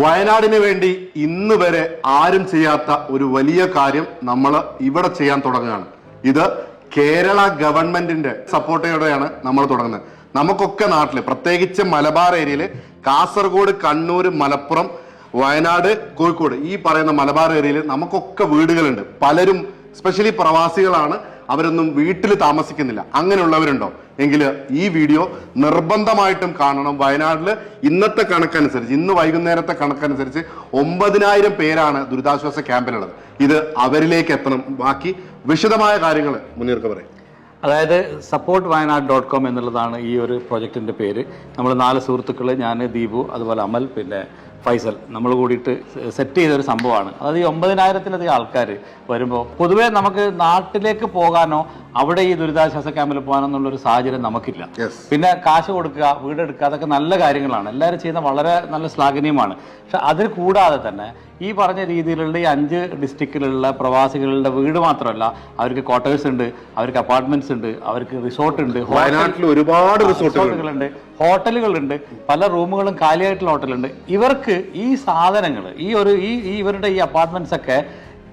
വയനാടിന് വേണ്ടി ഇന്ന് വരെ ആരും ചെയ്യാത്ത ഒരു വലിയ കാര്യം നമ്മൾ ഇവിടെ ചെയ്യാൻ തുടങ്ങുകയാണ്. ഇത് കേരള ഗവൺമെന്റിന്റെ സപ്പോർട്ടോടെയാണ് നമ്മൾ തുടങ്ങുന്നത്. നമുക്കൊക്കെ നാട്ടിൽ പ്രത്യേകിച്ച് മലബാർ ഏരിയയിൽ കാസർഗോഡ് കണ്ണൂർ മലപ്പുറം വയനാട് കോഴിക്കോട് ഈ പറയുന്ന മലബാർ ഏരിയയിൽ നമുക്കൊക്കെ വീടുകളുണ്ട്. പലരും സ്പെഷ്യലി പ്രവാസികളാണ് അവരൊന്നും വീട്ടിൽ താമസിക്കുന്നില്ല. അങ്ങനെയുള്ളവരുണ്ടോ? എങ്കിൽ ഈ വീഡിയോ നിർബന്ധമായിട്ടും കാണണം. വയനാട്ടിൽ ഇന്നത്തെ കണക്കനുസരിച്ച് ഇന്ന് വൈകുന്നേരത്തെ കണക്കനുസരിച്ച് ഒമ്പതിനായിരം പേരാണ് ദുരിതാശ്വാസ ക്യാമ്പിലുള്ളത്. ഇത് അവരിലേക്ക് എത്തണം. ബാക്കി വിശദമായ കാര്യങ്ങൾ മുനീർക്ക് പറയും അതായത് സപ്പോർട്ട് വയനാട് ഡോട്ട് കോം എന്നുള്ളതാണ് ഈ ഒരു പ്രൊജക്റ്റിന്റെ പേര്. നമ്മൾ നാല് സുഹൃത്തുക്കൾ ഞാൻ ദീപു അതുപോലെ അമൽ പിന്നെ ഫൈസൽ നമ്മൾ കൂടിയിട്ട് സെറ്റ് ചെയ്തൊരു സംഭവമാണ്. അതായത് ഈ ഒമ്പതിനായിരത്തിലധികം ആൾക്കാർ വരുമ്പോൾ പൊതുവേ നമുക്ക് നാട്ടിലേക്ക് പോകാനോ അവിടെ ഈ ദുരിതാശ്വാസ ക്യാമ്പിൽ പോകാനോ എന്നുള്ളൊരു സാഹചര്യം നമുക്കില്ല. പിന്നെ കാശ് കൊടുക്കുക വീടെടുക്കുക അതൊക്കെ നല്ല കാര്യങ്ങളാണ്. എല്ലാവരും ചെയ്യുന്ന വളരെ നല്ല ശ്ലാഘനീയമാണ്. പക്ഷെ അതിൽ കൂടാതെ തന്നെ ഈ പറഞ്ഞ രീതിയിലുള്ള ഈ അഞ്ച് ഡിസ്ട്രിക്റ്റിലുള്ള പ്രവാസികളുടെ വീട് മാത്രമല്ല അവർക്ക് ക്വാർട്ടേഴ്സ് ഉണ്ട് അവർക്ക് അപ്പാർട്ട്മെന്റ്സ് ഉണ്ട് അവർക്ക് റിസോർട്ട് ഉണ്ട് വയനാട്ടിൽ ഒരുപാട് റിസോർട്ടുകളുണ്ട് ഹോട്ടലുകളുണ്ട് പല റൂമുകളും കാലിയായിട്ടുള്ള ഹോട്ടലുണ്ട്. ഇവർക്ക് ഈ സാധനങ്ങൾ ഈ ഒരു ഈ ഇവരുടെ ഈ അപ്പാർട്ട്മെന്റ്സ് ഒക്കെ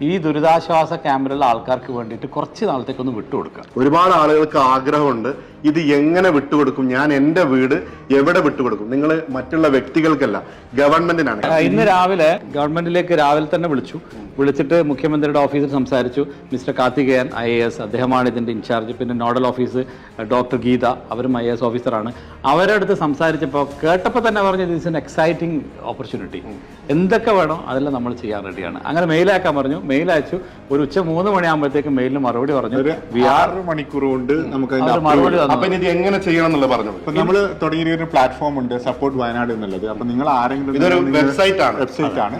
ഈ ദുരിതാശ്വാസ ക്യാമ്പിലുള്ള ആൾക്കാർക്ക് വേണ്ടിയിട്ട് കുറച്ച് നാളത്തേക്കൊന്ന് വിട്ടുകൊടുക്കുക. ഒരുപാട് ആളുകൾക്ക് ആഗ്രഹമുണ്ട് ഇത് എങ്ങനെ വിട്ടുകൊടുക്കും ഞാൻ എന്റെ വീട് എവിടെ വിട്ടുകൊടുക്കും നിങ്ങൾ മറ്റുള്ള വ്യക്തികൾക്കല്ല ഗവൺമെന്റിനാണ്. ഇന്ന് രാവിലെ ഗവൺമെന്റിലേക്ക് രാവിലെ തന്നെ വിളിച്ചു. വിളിച്ചിട്ട് മുഖ്യമന്ത്രിയുടെ ഓഫീസിൽ സംസാരിച്ചു. Mister Karthikeyan I A S അദ്ദേഹമാണ് ഇതിന്റെ ഇൻചാർജ് പിന്നെ നോഡൽ ഓഫീസ് ഡോക്ടർ ഗീത അവരും ഐ എ എസ് ഓഫീസറാണ്. അവരുടെ അടുത്ത് സംസാരിച്ചപ്പോൾ കേട്ടപ്പോൾ തന്നെ പറഞ്ഞു ദിസ് എൻ എക്സൈറ്റിംഗ് ഓപ്പർച്യൂണിറ്റി എന്തൊക്കെ വേണോ അതെല്ലാം നമ്മൾ ചെയ്യാൻ റെഡിയാണ് അങ്ങനെ മെയിലാക്കാൻ പറഞ്ഞു. മെയിൽ അയച്ചു. ഒരു ഉച്ച മൂന്ന് മണിയാകുമ്പോഴത്തേക്ക് മെയിലിന് മറുപടി പറഞ്ഞു. ഒരു വി ആർ ആറ് മണിക്കൂർ കൊണ്ട് നമുക്ക് മറുപടി അപ്പൊ ഇത് എങ്ങനെ ചെയ്യണം എന്നുള്ളത് പറഞ്ഞു. നമ്മൾ തുടങ്ങിയ ഒരു പ്ലാറ്റ്ഫോം ഉണ്ട് സപ്പോർട്ട് വയനാട് എന്നുള്ളത്. അപ്പൊ നിങ്ങൾ ആരെങ്കിലും ഇതൊരു വെബ്സൈറ്റ് ആണ്. വെബ്സൈറ്റ് ആണ്.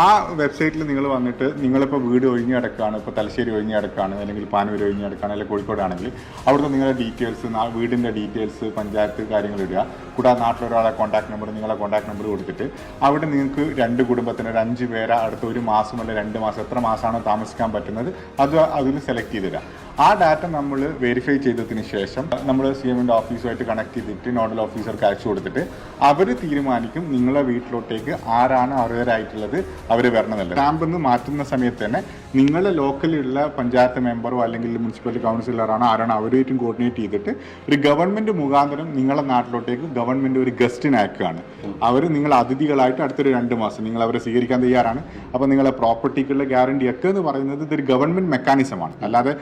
ആ വെബ്സൈറ്റിൽ നിങ്ങൾ വന്നിട്ട് നിങ്ങളിപ്പോൾ വീട് ഒഴിഞ്ഞു കിടക്കുകയാണ് ഇപ്പോൾ തലശ്ശേരി ഒഴിഞ്ഞു കിടക്കുകയാണ് അല്ലെങ്കിൽ പാനൂർ ഒഴിഞ്ഞു കിടക്കുകയാണ് അല്ലെങ്കിൽ കോഴിക്കോടാണെങ്കിൽ അവിടുത്തെ നിങ്ങളുടെ ഡീറ്റെയിൽസ് വീടിന്റെ ഡീറ്റെയിൽസ് പഞ്ചായത്ത് കാര്യങ്ങൾ ഇടുക. കൂടാതെ നാട്ടിലൊരാളെ കോൺടാക്ട് നമ്പർ നിങ്ങളെ കോൺടാക്ട് നമ്പർ കൊടുത്തിട്ട് അവിടെ നിങ്ങൾക്ക് രണ്ട് കുടുംബത്തിന് ഒരു അഞ്ച് പേരെ അടുത്ത ഒരു മാസം അല്ലെങ്കിൽ രണ്ട് മാസം എത്ര മാസമാണോ താമസിക്കാൻ പറ്റുന്നത് അത് അതിൽ സെലക്ട് ചെയ്ത് തരാം ആ ഡാറ്റ നമ്മൾ വെരിഫൈ ചെയ്തതിന് ശേഷം നമ്മൾ സി എമ്മിന്റെ ഓഫീസുമായിട്ട് കണക്ട് ചെയ്തിട്ട് നോഡൽ ഓഫീസർക്ക് അയച്ചു കൊടുത്തിട്ട് അവർ തീരുമാനിക്കും നിങ്ങളെ വീട്ടിലോട്ടേക്ക് ആരാണ് അർഹരായിട്ടുള്ളത് അവർ വരണമെന്നല്ല ക്യാമ്പിൽ നിന്ന് മാറ്റുന്ന സമയത്ത് തന്നെ നിങ്ങളെ ലോക്കലിലുള്ള പഞ്ചായത്ത് മെമ്പറോ അല്ലെങ്കിൽ മുനിസിപ്പാലിറ്റി കൗൺസിലറാണോ ആരാണോ അവരുമായിട്ടും കോർഡിനേറ്റ് ചെയ്തിട്ട് ഒരു ഗവൺമെന്റ് മുഖാന്തരം നിങ്ങളെ നാട്ടിലോട്ടേക്ക് ഗവൺമെന്റ് ഒരു ഗസ്റ്റിന് അയക്കുകയാണ് അവർ നിങ്ങൾ അതിഥികളായിട്ട് അടുത്തൊരു രണ്ട് മാസം നിങ്ങൾ അവരെ സ്വീകരിക്കാൻ തയ്യാറാണ്. അപ്പോൾ നിങ്ങളെ പ്രോപ്പർട്ടിക്കുള്ള ഗ്യാരണ്ടി ഒക്കെ എന്ന് പറയുന്നത് ഇതൊരു ഗവൺമെന്റ് മെക്കാനിസം ആണ്. അല്ലാതെ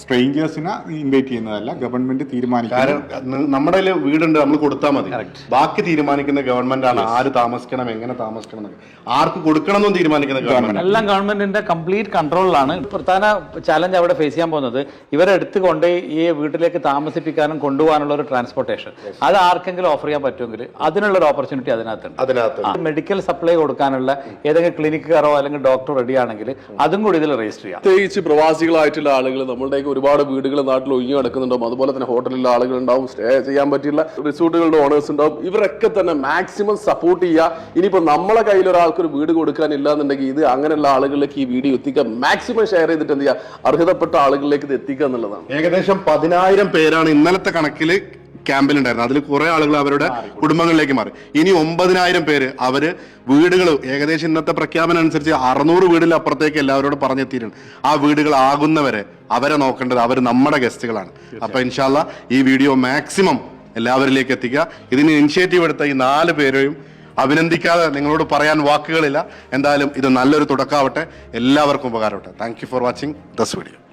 സ്ട്രേഞ്ചേഴ്സിനെ ഇൻവൈറ്റ് ചെയ്യുന്നതല്ല ഗവൺമെന്റ് തീരുമാനിക്കും നമ്മുടെ വീടുണ്ട് നമ്മൾ കൊടുത്താൽ മതി. ബാക്കി തീരുമാനിക്കുന്ന ഗവൺമെന്റ് ആണ് ആര് താമസിക്കണം എങ്ങനെ താമസിക്കണം ആർക്ക് കൊടുക്കണം എന്നും തീരുമാനിക്കുന്ന ഗവൺമെന്റ് എല്ലാം ഗവൺമെന്റിന്റെ കംപ്ലീറ്റ് കൺട്രോളിലാണ് പ്രധാന ചാലഞ്ച് അവിടെ ഫേസ് ചെയ്യാൻ പോകുന്നത്. ഇവരെ എടുത്തുകൊണ്ട് ഈ വീട്ടിലേക്ക് താമസിപ്പിക്കാനും കൊണ്ടുപോകാനുള്ള ഒരു ട്രാൻസ്പോർട്ടേഷൻ അത് ആർക്കെങ്കിലും ഓഫർ ചെയ്യാൻ പറ്റുമെങ്കിൽ അതിനുള്ള ഒരു ഓപ്പർച്യൂണിറ്റി അതിനകത്തുണ്ട്. അതിനകത്ത് മെഡിക്കൽ സപ്ലൈ കൊടുക്കാനുള്ള ഏതെങ്കിലും ക്ലിനിക്കുകാരോ അല്ലെങ്കിൽ ഡോക്ടർ റെഡി ആണെങ്കിൽ അതും കൂടി ഇതിൽ രജിസ്റ്റർ ചെയ്യാം. പ്രത്യേകിച്ച് പ്രവാസികളായിട്ടുള്ള ആളുകൾ നമ്മളുടെയൊക്കെ ഒരുപാട് വീടുകൾ നാട്ടിൽ ഒഴിഞ്ഞു കിടക്കുന്നുണ്ടാവും. അതുപോലെ തന്നെ ഹോട്ടലിലെ ആളുകൾ ഉണ്ടാവും സ്റ്റേ ചെയ്യാൻ പറ്റിയുള്ള റിസോർട്ടുകളുടെ ഓണേഴ്സ് ഉണ്ടാവും. ഇവരൊക്കെ തന്നെ മാക്സിമം സപ്പോർട്ട് ചെയ്യുക. ഇനിയിപ്പോൾ നമ്മളെ കയ്യിൽ ഒരാൾക്ക് ഒരു വീട് കൊടുക്കാനില്ല എന്നുണ്ടെങ്കിൽ ഇത് അങ്ങനെയുള്ള ആളുകളിലേക്ക് ഈ വീഡിയോ എത്തിക്കുക മാക്സിമം ഷെയർ ചെയ്തിട്ട് എന്ത് ചെയ്യുക? അർഹതപ്പെട്ട ആളുകളിലേക്ക് ഇത് എത്തിക്കുക എന്നുള്ളതാണ്. ഏകദേശം പതിനായിരം പേരാണ് ഇന്നലത്തെ കണക്കിൽ ക്യാമ്പിലുണ്ടായിരുന്നത് അതിൽ കുറെ ആളുകൾ അവരുടെ കുടുംബങ്ങളിലേക്ക് മാറി. ഇനി ഒമ്പതിനായിരം പേര് അവർ വീടുകൾ ഏകദേശം ഇന്നത്തെ പ്രഖ്യാപനം അനുസരിച്ച് അറുന്നൂറ് വീടിൽ അപ്പുറത്തേക്ക് എല്ലാവരോടും പറഞ്ഞെത്തിയിട്ടുണ്ട്. ആ വീടുകൾ ആകുന്നവരെ അവരെ നോക്കേണ്ടത് അവർ നമ്മുടെ ഗസ്റ്റുകളാണ്. അപ്പൊ ഇൻഷാല്ല ഈ വീഡിയോ മാക്സിമം എല്ലാവരിലേക്ക് എത്തിക്കുക. ഇതിന് ഇനിഷ്യേറ്റീവ് എടുത്ത ഈ നാല് പേരെയും അഭിനന്ദിക്കാതെ നിങ്ങളോട് പറയാൻ വാക്കുകളില്ല. എന്തായാലും ഇത് നല്ലൊരു തുടക്കാവട്ടെ എല്ലാവർക്കും ഉപകാരമാവട്ടെ. Thank you for watching this video